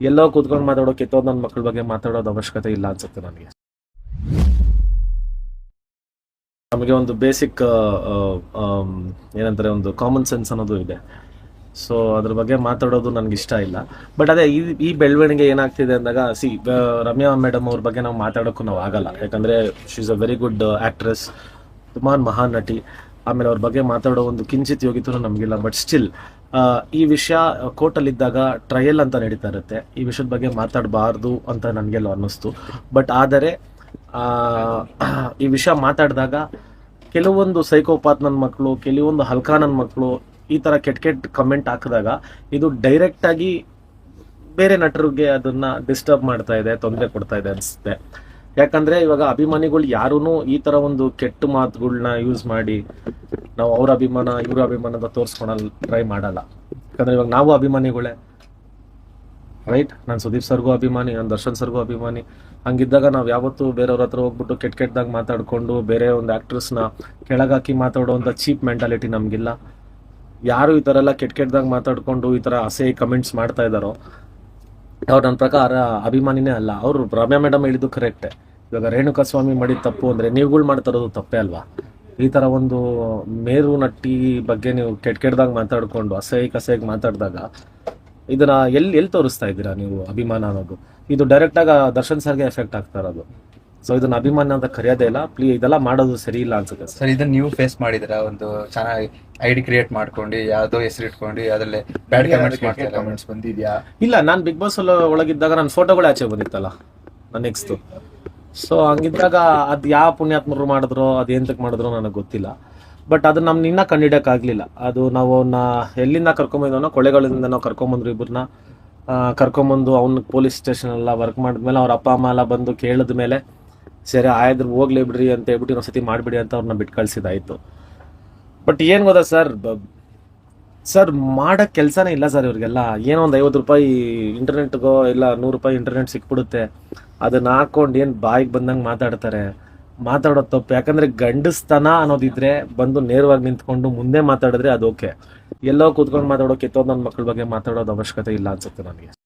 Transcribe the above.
ಎಲ್ಲೋ ಕೂತ್ಕೊಂಡು ಮಾತಾಡೋ ಕಿತ್ತೋದ್ ನನ್ನ ಮಕ್ಕಳ ಬಗ್ಗೆ ಮಾತಾಡೋದು ಅವಶ್ಯಕತೆ ಇಲ್ಲ ಅನ್ಸುತ್ತೆ ನನಗೆ. ನಮಗೆ ಒಂದು ಬೇಸಿಕ್ ಏನಂತಾರೆ ಒಂದು ಕಾಮನ್ ಸೆನ್ಸ್ ಅನ್ನೋದು ಇದೆ. ಸೊ ಅದ್ರ ಬಗ್ಗೆ ಮಾತಾಡೋದು ನನಗೆ ಇಷ್ಟ ಇಲ್ಲ. ಬಟ್ ಅದೇ, ಈ ಈ ಬೆಳವಣಿಗೆ ಏನಾಗ್ತಿದೆ ಅಂದಾಗ ಸಿ ರಮ್ಯಾ ಮೇಡಮ್ ಅವ್ರ ಬಗ್ಗೆ ನಾವು ಮಾತಾಡೋಕ್ಕೂ ನಾವು ಆಗಲ್ಲ. ಯಾಕಂದ್ರೆ she is a very good actress ತುಂಬಾ ಮಹಾನ್ ನಟಿ. ಆಮೇಲೆ ಅವ್ರ ಬಗ್ಗೆ ಮಾತಾಡೋ ಒಂದು ಕಿಂಚಿತ್ ಯೋಗಿತೂ ನಮಗಿಲ್ಲ. ಬಟ್ ಸ್ಟಿಲ್ ಈ ವಿಷಯ ಕೋರ್ಟಲ್ಲಿದ್ದಾಗ ಟ್ರಯಲ್ ಅಂತ ನಡೀತಾ ಇರುತ್ತೆ. ಈ ವಿಷಯದ ಬಗ್ಗೆ ಮಾತಾಡಬಾರ್ದು ಅಂತ ನನಗೆಲ್ಲ ಅನ್ನಿಸ್ತು. ಬಟ್ ಆದರೆ ಈ ವಿಷಯ ಮಾತಾಡಿದಾಗ ಕೆಲವೊಂದು ಸೈಕೋಪಾತ್ ನನ್ನ ಮಕ್ಕಳು ಕೆಲವೊಂದು ಹಲ್ಕಾ ನನ್ನ ಮಕ್ಕಳು ಈ ತರ ಕೆಟ್ಟ ಕೆಟ್ಟ ಕಮೆಂಟ್ ಹಾಕಿದಾಗ ಇದು ಡೈರೆಕ್ಟ್ ಆಗಿ ಬೇರೆ ನಟರಿಗೆ ಅದನ್ನ ಡಿಸ್ಟರ್ಬ್ ಮಾಡ್ತಾ ಇದೆ, ತೊಂದರೆ ಕೊಡ್ತಾ ಇದೆ ಅನ್ಸುತ್ತೆ. ಯಾಕಂದ್ರೆ ಇವಾಗ ಅಭಿಮಾನಿಗಳು ಯಾರೂ ಈ ತರ ಒಂದು ಕೆಟ್ಟ ಮಾತುಗಳನ್ನ ಯೂಸ್ ಮಾಡಿ ನಾವು ಅವ್ರ ಅಭಿಮಾನ, ಇವ್ರ ಅಭಿಮಾನ ಅಂತ ತೋರಿಸ್ಕೊಳಲ್ ಟ್ರೈ ಮಾಡಲ್ಲ. ಯಾಕಂದ್ರೆ ಇವಾಗ ನಾವು ಅಭಿಮಾನಿಗಳೇ. ರೈಟ್ ನಾನು ಸುದೀಪ್ ಸರ್ಗೂ ಅಭಿಮಾನಿ, ನಾನು ದರ್ಶನ್ ಸರ್ಗೂ ಅಭಿಮಾನಿ. ಹಂಗಿದ್ದಾಗ ನಾವು ಯಾವತ್ತೂ ಬೇರೆಯವ್ರ ಹತ್ರ ಹೋಗ್ಬಿಟ್ಟು ಕೆಟ್ಟ ಕೆಟ್ಟದಾಗ ಮಾತಾಡ್ಕೊಂಡು ಬೇರೆ ಒಂದು ಆಕ್ಟ್ರೆಸ್ನ ಕೆಳಗಾಕಿ ಮಾತಾಡೋವಂಥ ಚೀಪ್ ಮೆಂಟಾಲಿಟಿ ನಮಗಿಲ್ಲ. ಯಾರು ಈ ಥರ ಎಲ್ಲ ಕೆಟ್ಟ ಕೆಟ್ಟದಾಗ ಮಾತಾಡ್ಕೊಂಡು ಈ ಥರ ಅಸೆ ಕಮೆಂಟ್ಸ್ ಮಾಡ್ತಾ ಇದ್ದಾರೋ, ಅವ್ರು ನನ್ನ ಪ್ರಕಾರ ಅಭಿಮಾನಿನೇ ಅಲ್ಲ. ಅವರು ರಮ್ಯಾ ಮೇಡಮ್ ಹೇಳಿದ್ದು ಕರೆಕ್ಟೇ ಇವಾಗ ರೇಣುಕಾ ಸ್ವಾಮಿ ಮಾಡಿದ ತಪ್ಪು ಅಂದರೆ ನೀವುಗಳು ಮಾಡ್ತಾ ಇರೋದು ತಪ್ಪೇ ಅಲ್ವಾ? ಈ ತರ ಒಂದು ಮೇರು ನಟ್ಟಿ ಬಗ್ಗೆ ನೀವು ಕೆಟ್ಟ ಕೆಟ್ಟದಾಗ ಮಾತಾಡ್ಕೊಂಡು ಅಸಹ್ಯ ಕಸಹ್ಯಗೆ ಮಾತಾಡಿದಾಗ ಇದನ್ನ ಎಲ್ಲಿ ಎಲ್ಲಿ ತೋರಿಸ್ತಾ ಇದ್ದೀರಾ ನೀವು ಅಭಿಮಾನ ಅನ್ನೋದು? ಇದು ಡೈರೆಕ್ಟ್ ಆಗಿ ದರ್ಶನ್ ಸರ್ಗೆ ಎಫೆಕ್ಟ್ ಆಗ್ತಾ ಇರೋದು. ಸೊ ಇದನ್ನ ಅಭಿಮಾನ ಅಂತ ಕರೆಯೋದೇ ಇಲ್ಲ. ಪ್ಲೀ ಇದೆಲ್ಲ ಮಾಡೋದು ಸರಿ ಇಲ್ಲ ಅನ್ಸುತ್ತೆ ಸರ್. ಸರ್ ಇದನ್ನ ನೀವು ಫೇಸ್ ಮಾಡಿದ್ರ ಒಂದು ಚೆನ್ನಾಗಿ ಐಡಿ ಕ್ರಿಯೇಟ್ ಮಾಡ್ಕೊಂಡು ಯಾವ್ದೋ ಹೆಸರು ಇಟ್ಕೊಂಡು ಅದರಲ್ಲಿ ಬ್ಯಾಡ್ ಕಮೆಂಟ್ಸ್ ಮಾಡ್ತಾರೆ ಕಮೆಂಟ್ಸ್ ಬಂದಿದ್ಯಾ? ಇಲ್ಲ ನಾನು ಬಿಗ್ ಬಾಸ್ ಒಳಗಿದ್ದಾಗ ನನ್ನ ಫೋಟೋಗಳು ಆಚೆ ಬಂದಿತ್ತಲ್ಲ ನನ್ನ ನೆಕ್ಸ್ಟ್ ಸೊ ಹಂಗಿದ್ದಾಗ ಅದ್ ಯಾವ ಪುಣ್ಯಾತ್ಮರು ಮಾಡಿದ್ರು, ಅದ್ ಎಂತಕ್ ಮಾಡಿದ್ರು ನನಗೆ ಗೊತ್ತಿಲ್ಲ. ಬಟ್ ಅದು ನಮ್ ನಿನ್ನ ಕಂಡಿಡಕ್ ಆಗ್ಲಿಲ್ಲ ಅದು ನಾವು ಅವನ್ನ ಎಲ್ಲಿಂದ ಕರ್ಕೊಂಬಂದವನೋ ಕೊಳೆಗಳಿಂದ ನಾವು ಕರ್ಕೊಂಬಂದ್ರು ಇಬ್ಬರನ್ನ ಕರ್ಕೊಂಬಂದು ಅವ್ನ ಪೊಲೀಸ್ ಸ್ಟೇಷನ್ ಎಲ್ಲ ವರ್ಕ್ ಮಾಡಿದ್ಮೇಲೆ ಅವ್ರ ಅಪ್ಪ, ಅಮ್ಮ ಎಲ್ಲ ಬಂದು ಕೇಳಿದ ಮೇಲೆ, ಸರಿ ಆಯ್ದ್ರು ಹೋಗ್ಲಿ ಬಿಡ್ರಿ ಅಂತ ಹೇಳ್ಬಿಟ್ಟು ಇನ್ನೊಂದ್ಸತಿ ಮಾಡಿಬಿಡಿ ಅಂತ ಅವ್ರನ್ನ ಬಿಟ್ಟು ಕಳ್ಸಿದಾಯ್ತು ಬಟ್ ಏನ್ ಗೊತ್ತಾ ಸರ್? ಸರ್ ಮಾಡಕ್ ಕೆಲಸನೇ ಇಲ್ಲ ಸರ್ ಇವ್ರಿಗೆಲ್ಲ. ಏನೋ ಒಂದು ಐವತ್ತು ರೂಪಾಯಿ ಇಂಟರ್ನೆಟ್ಗೋ ಇಲ್ಲ ನೂರು ರೂಪಾಯಿ ಇಂಟರ್ನೆಟ್ ಸಿಕ್ಬಿಡುತ್ತೆ. ಅದನ್ನ ಹಾಕೊಂಡು ಏನು ಬಾಯಿಗೆ ಬಂದಂಗೆ ಮಾತಾಡ್ತಾರೆ? ಮಾತಾಡೋದು ತಪ್ಪು. ಯಾಕಂದ್ರೆ ಗಂಡಸ್ತನ ಅನ್ನೋದಿದ್ರೆ ಬಂದು ನೇರವಾಗಿ ನಿಂತ್ಕೊಂಡು ಮುಂದೆ ಮಾತಾಡಿದ್ರೆ ಅದು ಓಕೆ. ಎಲ್ಲೋ ಕೂತ್ಕೊಂಡು ಮಾತಾಡೋಕೆ ಕೆತ್ತೋದು ನನ್ನ ಮಕ್ಕಳ ಬಗ್ಗೆ ಮಾತಾಡೋದು ಅವಶ್ಯಕತೆ ಇಲ್ಲ ಅನ್ಸುತ್ತೆ ನನಗೆ.